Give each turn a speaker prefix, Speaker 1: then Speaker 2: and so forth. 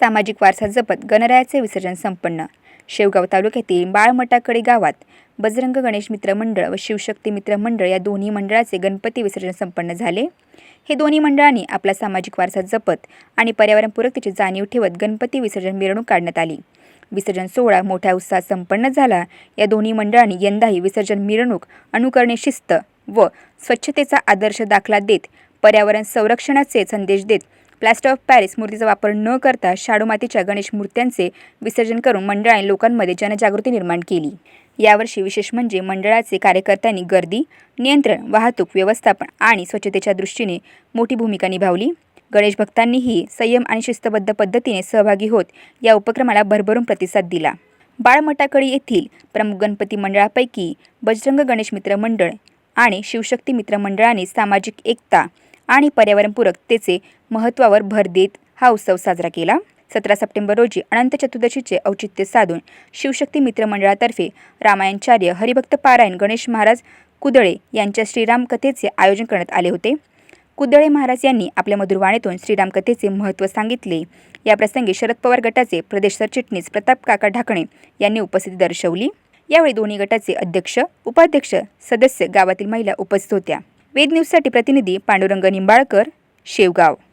Speaker 1: सामाजिक वारसा जपत गणरायाचे विसर्जन संपन्न. शेवगाव तालुक्यातील बाळमटाकडे गावात बजरंग गणेश मित्र मंडळ व शिवशक्ती मित्र मंडळ या दोन्ही मंडळाचे गणपती विसर्जन संपन्न झाले. हे दोन्ही मंडळांनी आपला सामाजिक वारसा जपत आणि पर्यावरणपूरकतेची जाणीव ठेवत गणपती विसर्जन मिरवणूक काढण्यात आली. विसर्जन सोहळा मोठ्या उत्साहात संपन्न झाला. या दोन्ही मंडळांनी यंदाही विसर्जन मिरवणूक अनुकरणे शिस्त व स्वच्छतेचा आदर्श दाखला देत पर्यावरण संरक्षणाचे संदेश देत प्लॅस्टर ऑफ पॅरिस मूर्तीचा वापर न करता शाडू मातीच्या गणेश मूर्त्यांचे विसर्जन करून मंडळाने लोकांमध्ये जनजागृती निर्माण केली. यावर्षी विशेष म्हणजे मंडळाचे कार्यकर्त्यांनी गर्दी नियंत्रण वाहतूक व्यवस्थापन आणि स्वच्छतेच्या दृष्टीने मोठी भूमिका निभावली. गणेश भक्तांनीही संयम आणि शिस्तबद्ध पद्धतीने सहभागी होत या उपक्रमाला भरभरून प्रतिसाद दिला. बाळमटाकळी येथील प्रमुख गणपती मंडळापैकी बजरंग गणेश मित्र मंडळ आणि शिवशक्ती मित्र मंडळाने सामाजिक एकता आणि पर्यावरणपूरकतेचे महत्त्वावर भर देत हा उत्सव साजरा केला. सतरा सप्टेंबर रोजी अनंत चतुर्दशीचे औचित्य साधून शिवशक्ती मित्र मंडळातर्फे रामायणचार्य हरिभक्त पारायण गणेश महाराज कुदळे यांच्या श्रीराम कथेचे आयोजन करण्यात आले होते. कुदळे महाराज यांनी आपल्या मधुरवाणीतून श्रीराम कथेचे महत्त्व सांगितले. या प्रसंगी शरद पवार गटाचे प्रदेश सरचिटणीस प्रताप काका ढाकणे यांनी उपस्थिती दर्शवली. यावेळी दोन्ही गटाचे अध्यक्ष उपाध्यक्ष सदस्य गावातील महिला उपस्थित होत्या. वेद न्यूजसाठी प्रतिनिधी पांडुरंग निंबाळकर शेवगाव.